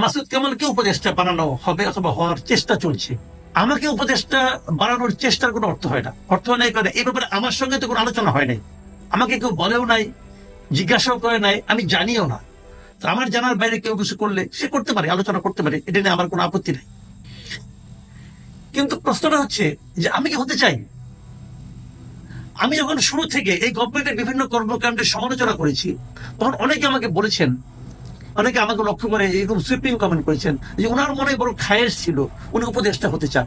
মাসুদ কামালকে উপদেষ্টা বানানো হবে অথবা হওয়ার চেষ্টা চলছে? আমাকে উপদেষ্টা বানানোর চেষ্টার কোনো অর্থ হয় না। অর্থ নাই করে এই ব্যাপারে আমার সঙ্গে তো কোনো আলোচনা হয় নাই। আমাকে কেউ বলেও নাই, জিজ্ঞাসাও করে নাই, আমি জানিও না। তো আমার জানার বাইরে কেউ কিছু করলে সে করতে পারে, আলোচনা করতে পারে, এটা নিয়ে আমার কোনো আপত্তি নেই। কিন্তু প্রশ্নটা হচ্ছে যে আমি কি হতে চাই? আমি যখন শুরু থেকে এই গভর্নমেন্টের বিভিন্ন কর্মকাণ্ডের সমালোচনা করেছি, তখন অনেকে আমাকে বলেছেন অনেকে আমাকে লক্ষ্য করে এরকম সুইপিং কমেন্ট করেছেন যে ওনার মনে বড় খায়ের ছিল, উনি উপদেষ্টা হতে চান।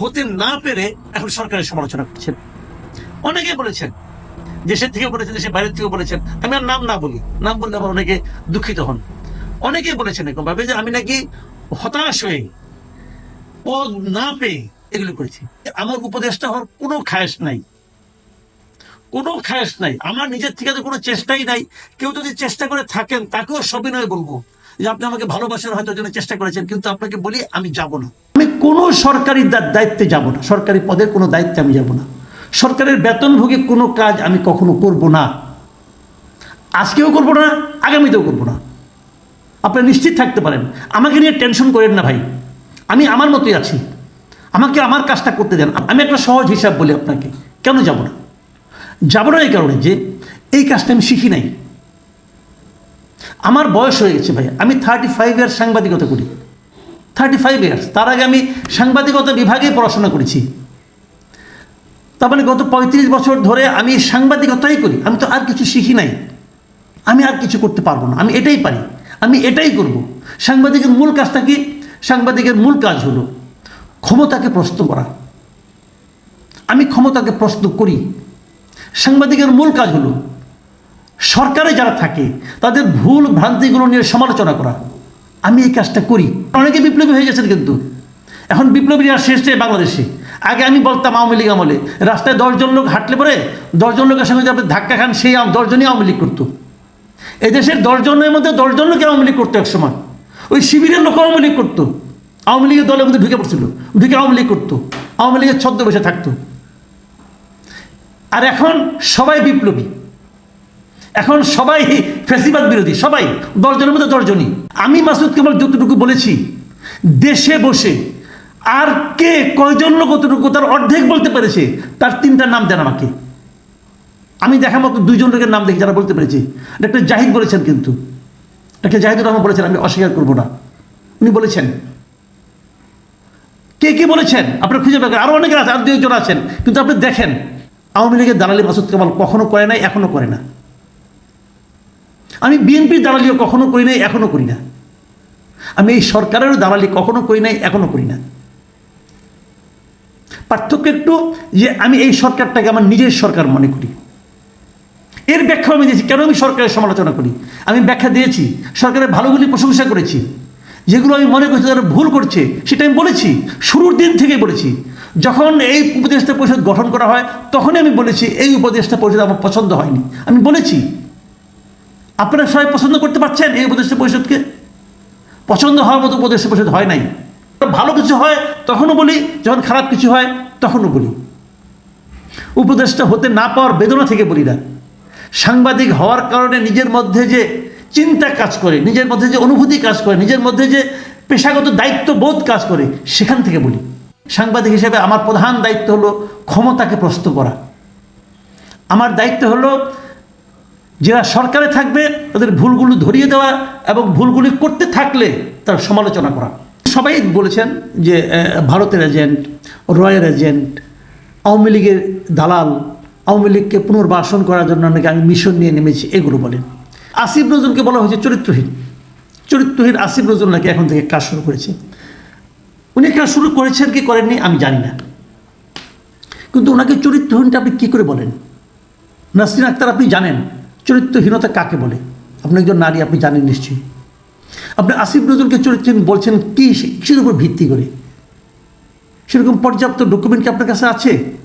হতে না পেরে এখন সরকারের সমালোচনা করছেন। অনেকে বলেছেন, দেশের থেকে বলেছেন, দেশের বাইরের থেকে বলেছেন, আমি আর নাম না বলি, নাম বললে আবার অনেকে দুঃখিত হন। অনেকে বলেছেন এরকম ভাবে যে আমি নাকি হতাশ হয়ে পদ না পেয়ে এগুলো করেছি। আমার উপদেষ্টা হওয়ার কোনো খায়েশ নাই। কোনো খায়েশ নাই। আমার নিজের থেকে তো কোনো চেষ্টাই নাই। কেউ যদি চেষ্টা করে থাকেন, তাকেও সবিনয় বলব যে আপনি আমাকে ভালোবাসার হয়তো জন্য চেষ্টা করেছেন, কিন্তু আপনাকে বলি, আমি যাব না। আমি কোনো সরকারি দায়িত্বে যাব না। সরকারি পদের কোনো দায়িত্বে আমি যাব না। সরকারের বেতনভোগী কোনো কাজ আমি কখনো করব না। আজকেও করব না, আগামীতেও করব না। আপনি নিশ্চিত থাকতে পারেন। আমাকে নিয়ে টেনশন করেন না ভাই। আমি আমার মতোই আছি। আমাকে আমার কাজটা করতে দেন। আমি একটা সহজ হিসাব বলি আপনাকে। কেন যাব না? যাব না এই কারণে যে এই কাজটা আমি শিখি নাই। আমার বয়স হয়ে গেছে ভাই আমি থার্টি ফাইভ ইয়ার্স সাংবাদিকতা করি। থার্টি ফাইভ ইয়ার্স তার আগে আমি সাংবাদিকতা বিভাগে পড়াশোনা করেছি। তার মানে গত পঁয়ত্রিশ বছর ধরে আমি সাংবাদিকতাই করি। আমি তো আর কিছু শিখি নাই। আমি আর কিছু করতে পারব না। আমি এটাই পারি। আমি এটাই করব। সাংবাদিকের মূল কাজটা কি? সাংবাদিকের মূল কাজ হলো ক্ষমতাকে প্রশ্ন করা। আমি ক্ষমতাকে প্রশ্ন করি। সাংবাদিকের মূল কাজ হলো সরকারে যারা থাকে, তাদের ভুল ভ্রান্তিগুলো নিয়ে সমালোচনা করা। আমি এই কাজটা করি। অনেকে বিপ্লবী হয়ে গেছেন কিন্তু। এখন বিপ্লবীরা শেষ বাংলাদেশে। আগে আমি বলতাম আওয়ামী লীগ আমলে, রাস্তায় দশজন লোক হাঁটলে পরে দশজন লোকের সঙ্গে যাবে ধাক্কা খান, সেই দশজনই আওয়ামী লীগ করতো। এদেশের দশজনের মধ্যে দশজন লোক আওয়ামী লীগ করতো একসময়। ওই শিবিরের লোক আওয়ামী লীগ করতো। আওয়ামী লীগের দলের মধ্যে ঢুকে পড়ছিল। ঢুকে আওয়ামী লীগ করতো। আওয়ামী লীগের ছদ্মবেশে থাকতো। আর এখন সবাই বিপ্লবী। এখন সবাই ফেসিবাদ বিরোধী, সবাই, দশজনের মধ্যে দশজনই। আমি মাসুদ কেবল যতটুকু বলেছি, দেশে বসে আর কে কয়জন লোক কতটুকু তার অর্ধেক বলতে পেরেছে, তার তিনটা নাম দেন আমাকে। আমি দেখা মতো দুইজন লোকের নাম দেখি যারা বলতে পেরেছি। ডাক্তার জাহিদ বলেছেন কিন্তু। ডাক্তার জাহিদুর রহমান বলেছেন, আমি অস্বীকার করব না। উনি বলেছেন, কে কে বলেছেন? আপনার খুঁজে বের আরও আরও অনেকে আছে, আর দুই একজন আছেন, কিন্তু আপনি দেখেন আওয়ামী লীগের দালালি মাসুদ কামাল কখনো করে নাই, এখনও করে না। আমি বিএনপির দালালিও কখনো করি নাই, এখনও করি না। আমি এই সরকারেরও দালালি কখনো করি নাই, এখনও করি না। পার্থক্য একটু যে আমি এই সরকারটাকে আমার নিজের সরকার মনে করি। এর ব্যাখ্যা আমি দিয়েছি। কেন আমি সরকারের সমালোচনা করি? আমি ব্যাখ্যা দিয়েছি, সরকারের ভালোগুলি প্রশংসা করেছি। যেগুলো আমি মনে করছি তারা ভুল করছে, সেটা আমি বলেছি। শুরুর দিন থেকেই বলেছি। যখন এই উপদেষ্টা পরিষদ গঠন করা হয়, তখনই আমি বলেছি, এই উপদেষ্টা পরিষদ আমার পছন্দ হয়নি। আমি বলেছি, আপনারা সবাই পছন্দ করতে পারছেন এই উপদেষ্টা পরিষদকে? পছন্দ হওয়ার মতো উপদেষ্টা পরিষদ হয় নাই। ভালো কিছু হয়, তখনও বলি, যখন খারাপ কিছু হয়, তখনও বলি। উপদেষ্টা হতে না পাওয়ার বেদনা থেকে বলি না। সাংবাদিক হওয়ার কারণে নিজের মধ্যে যে চিন্তা কাজ করে, নিজের মধ্যে যে অনুভূতি কাজ করে, নিজের মধ্যে যে পেশাগত দায়িত্ববোধ কাজ করে, সেখান থেকে বলি। সাংবাদিক হিসেবে আমার প্রধান দায়িত্ব হলো ক্ষমতাকে প্রশ্ন করা। আমার দায়িত্ব হলো যারা সরকারে থাকবে, তাদের ভুলগুলো ধরিয়ে দেওয়া এবং ভুলগুলি করতে থাকলে তার সমালোচনা করা। সবাই বলেছেন যে ভারতের এজেন্ট রয়ের এজেন্ট আওয়ামী লীগের দালাল, আওয়ামী লীগকে পুনর্বাসন করার জন্য নাকি আমি মিশন নিয়ে নেমেছি, এগুলো বলেন। আসিফ নজরুলকে বলা হয়েছে চরিত্রহীন। চরিত্রহীন আসিফ নজরুল নাকি এখন থেকে কাজ শুরু করেছে। উনি কাজ শুরু করেছেন, কি করেননি আমি জানি না। কিন্তু ওনাকে চরিত্রহীনটা আপনি কী করে বলেন? নাসরিন আক্তার আপনি জানেন, চরিত্রহীনতা কাকে বলে? আপনি একজন নারী, আপনি জানেন নিশ্চয়ই। আপনি আসিফ নজরুলকে চরিত্রহীন বলছেন কি কিসের উপর ভিত্তি করে? সেরকম পর্যাপ্ত ডকুমেন্ট কি আপনার কাছে আছে?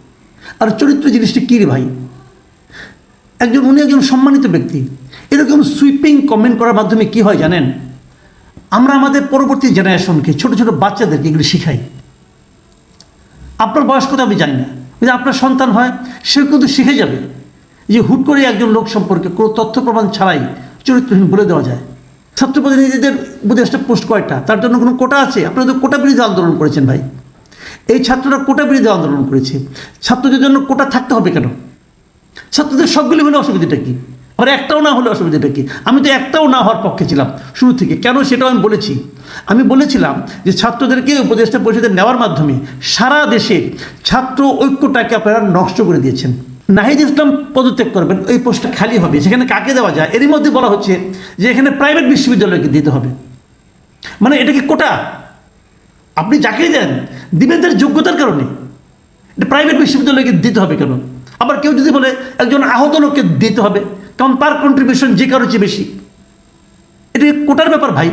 আর চরিত্র জিনিসটি কী রে ভাই? একজন উনি একজন সম্মানিত ব্যক্তি। এরকম সুইপিং কমেন্ট করার মাধ্যমে কি হয় জানেন? আমরা আমাদের পরবর্তী জেনারেশনকে, ছোট ছোট বাচ্চাদেরকে এগুলো শিখাই। আপনার বয়স আমি জানি না। যদি আপনার সন্তান হয়, সে কিন্তু শিখে যাবে যে হুট করে একজন লোক সম্পর্কে কোনো তথ্য প্রমাণ ছাড়াই চরিত্রহীন বলে দেওয়া যায়। ছাত্র প্রতিনিধিদের উপদেষ্টা পোস্ট কয়টা? তার জন্য কোনো কোটা আছে? আপনারা তো কোটা বিরোধী আন্দোলন করেছেন ভাই। এই ছাত্ররা কোটা বিরোধী আন্দোলন করেছে। ছাত্রদের জন্য কোটা থাকতে হবে কেন? ছাত্রদের সবগুলি হলে অসুবিধাটা কি? আর একটাও না হলে অসুবিধাটা কি? আমি তো একটাও না হওয়ার পক্ষে ছিলাম শুরু থেকে। কেন সেটাও আমি বলেছি। আমি বলেছিলাম যে ছাত্রদেরকে উপদেষ্টা পরিষদে নেওয়ার মাধ্যমে সারা দেশে ছাত্র ঐক্যটাকে আপনারা নষ্ট করে দিয়েছেন। নাহিদ ইসলাম পদত্যাগ করবেন ওই পোস্টটা খালি হবে। সেখানে কাকে দেওয়া যায়? এরই মধ্যে বলা হচ্ছে যে এখানে প্রাইভেট বিশ্ববিদ্যালয়কে দিতে হবে। মানে এটা কি কোটা? আপনি যাকে দেন, দিবেন তার যোগ্যতার কারণে। এটা প্রাইভেট বিশ্ববিদ্যালয়কে দিতে হবে কেন? আবার কেউ যদি বলে একজন আহত লোককে দিতে হবে কারণ তার কন্ট্রিবিউশন যে কারও চেয়ে বেশি। এটা কোটার ব্যাপার ভাই।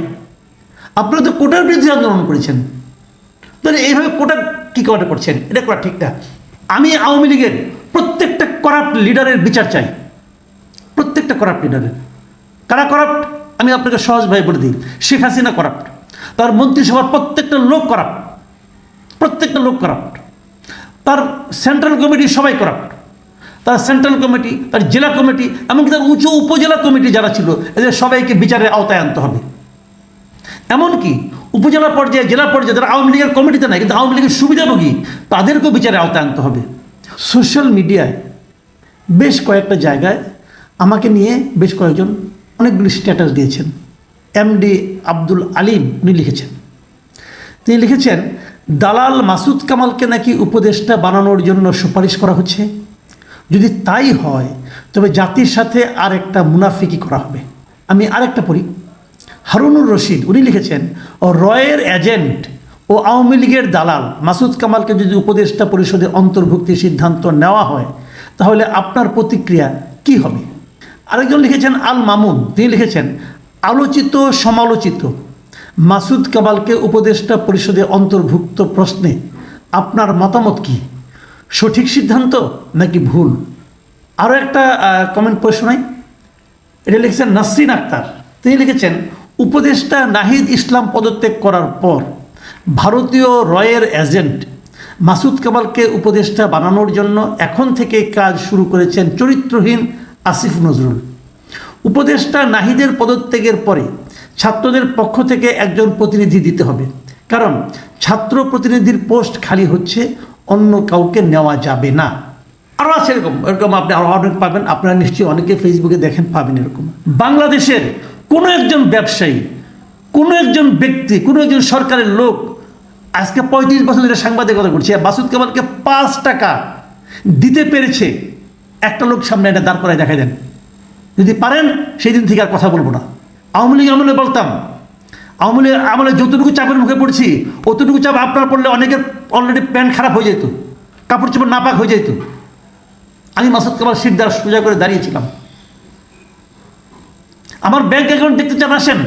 আপনারা তো কোটার বিরুদ্ধে আন্দোলন করেছেন। তাহলে এইভাবে কোটা কী করে করছেন? এটা করা ঠিক না। আমি আওয়ামী লীগের প্রত্যেকটা করাপ্ট লিডারের বিচার চাই। প্রত্যেকটা করাপ্ট লিডারের কারা করাপ্ট আমি আপনাকে সহজভাবে বলে দিই। শেখ হাসিনা করাপ্ট তার মন্ত্রিসভার প্রত্যেকটা লোক করাপ্ট প্রত্যেকটা লোক করাপ্ট তার সেন্ট্রাল কমিটি সবাই করাপ্ট তার সেন্ট্রাল কমিটি তার জেলা কমিটি এমনকি তার উঁচু উপজেলা কমিটি যারা ছিল, এদের সবাইকে বিচারের আওতায় আনতে হবে। এমনকি উপজেলা পর্যায়ে, জেলা পর্যায়ে যারা আওয়ামী লীগের কমিটিতে নাই, কিন্তু আওয়ামী লীগের সুবিধাভোগী, তাদেরকেও বিচারে আওতায় আনতে হবে। সোশ্যাল মিডিয়ায় বেশ কয়েকটা জায়গায় আমাকে নিয়ে বেশ কয়েকজন অনেকগুলি স্ট্যাটাস দিয়েছেন। এমডি আব্দুল আলিম, উনি লিখেছেন। তিনি লিখেছেন, দালাল মাসুদ কামালকে নাকি উপদেষ্টা বানানোর জন্য সুপারিশ করা হচ্ছে? যদি তাই হয়, তবে জাতির সাথে আর একটা মুনাফিকি করা হবে। আমি আরেকটা পড়ি। হারুনুর রশিদ, উনি লিখেছেন, ও রয়ের এজেন্ট ও আওয়ামী লীগের দালাল, মাসুদ কামালকে যদি উপদেষ্টা পরিষদে অন্তর্ভুক্তির সিদ্ধান্ত নেওয়া হয়, তাহলে আপনার প্রতিক্রিয়া কি হবে? আরেকজন লিখেছেন, আল মামুন তিনি লিখেছেন, আলোচিত, সমালোচিত, মাসুদ কামালকে উপদেষ্টা পরিষদে অন্তর্ভুক্ত প্রশ্নে আপনার মতামত কি? সঠিক সিদ্ধান্ত নাকি ভুল? আরও একটা কমেন্ট পড়ে নাই? এটা লিখেছেন নাসরিন আক্তার। তিনি লিখেছেন, উপদেষ্টা নাহিদ ইসলাম পদত্যাগ করার পর ভারতীয় রয়ের এজেন্ট মাসুদ কামালকে উপদেষ্টা বানানোর জন্য এখন থেকে কাজ শুরু করেছেন চরিত্রহীন আসিফ নজরুল। উপদেষ্টা নাহিদের পদত্যাগের পরে ছাত্রদের পক্ষ থেকে একজন প্রতিনিধি দিতে হবে। কারণ ছাত্র প্রতিনিধির পোস্ট খালি হচ্ছে অন্য কাউকে নেওয়া যাবে না। আরও আছে এরকম এরকম আপনি আরও অনেক পাবেন, আপনারা নিশ্চয়ই অনেকে ফেসবুকে দেখেন, পাবেন এরকম। বাংলাদেশের কোনো একজন ব্যবসায়ী, কোনো একজন ব্যক্তি, কোনো একজন সরকারের লোক আজকে পঁয়ত্রিশ বছর ধরে সাংবাদিকতা করছে বাসুদ কামালকে পাঁচ টাকা দিতে পেরেছে, একটা লোক সামনে এটা দাঁড় করায় দেখা দেন। যদি পারেন সেই দিন থেকে আর কথা বলব না। আওয়ামী লীগ আমলে বলতাম আওয়ামী লীগ আমলে যতটুকু চাপের মুখে পড়ছি, অতটুকু চাপ আপনার পড়লে অনেকের অলরেডি প্যান্ট খারাপ হয়ে যেত, কাপড় চোপড় নাপাক হয়ে যেত। আমি মাসুদ কামাল সিট দ্বারা সোজা করে দাঁড়িয়েছিলাম। আমার ব্যাংক অ্যাকাউন্ট দেখতে চান, আসেন।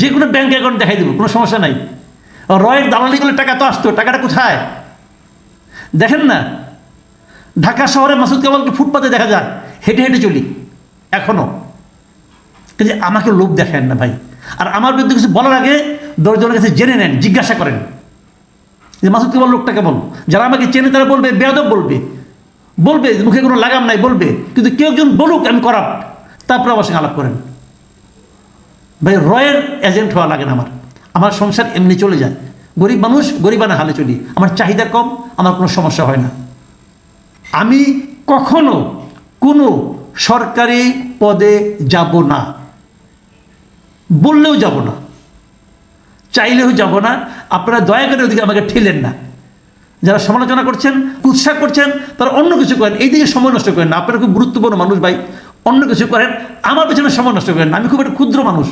যে কোনো ব্যাংক অ্যাকাউন্ট দেখাই দেবো, কোনো সমস্যা নাই। রয়ের দালালি করলে টাকা তো আসতো, টাকাটা কোথায়? দেখেন না? ঢাকা শহরে মাসুদ কামালকে ফুটপাতে দেখা যায় হেঁটে হেঁটে চলি এখনও কিন্তু আমাকে লোভ দেখেন না ভাই। আর আমার বিরুদ্ধে কিছু বলার আগে দশজনের কাছে জেনে নেন, জিজ্ঞাসা করেন। যে মাসুদ কামাল লোকটা কেমন যারা আমাকে চেনে তারা বলবে, বেয়াদব বলবে। বলবে, মুখে কোনো লাগাম নাই, বলবে। কিন্তু কেউ একজন বলুক, আমি করাপ্ট তারপরে আমার সঙ্গে আলাপ করেন। ভাই, রয়ের এজেন্ট হওয়া লাগে না আমার। আমার সংসার এমনি চলে যায়। গরিব মানুষ গরিবানা হালে চলি। আমার চাহিদা কম, আমার কোনো সমস্যা হয় না। আমি কখনো কোনো সরকারি পদে যাব না। বললেও যাব না। চাইলেও যাব না। আপনারা দয়া করে ওদিকে আমাকে ঠেলেন না। যারা সমালোচনা করছেন উৎসাহ করছেন, তারা অন্য কিছু করেন। এই দিকে সময় নষ্ট করেন না। আপনারা খুব গুরুত্বপূর্ণ মানুষ ভাই। অন্য কিছু করেন, আমার পেছনে সময় নষ্ট করেন আমি খুব একটা ক্ষুদ্র মানুষ।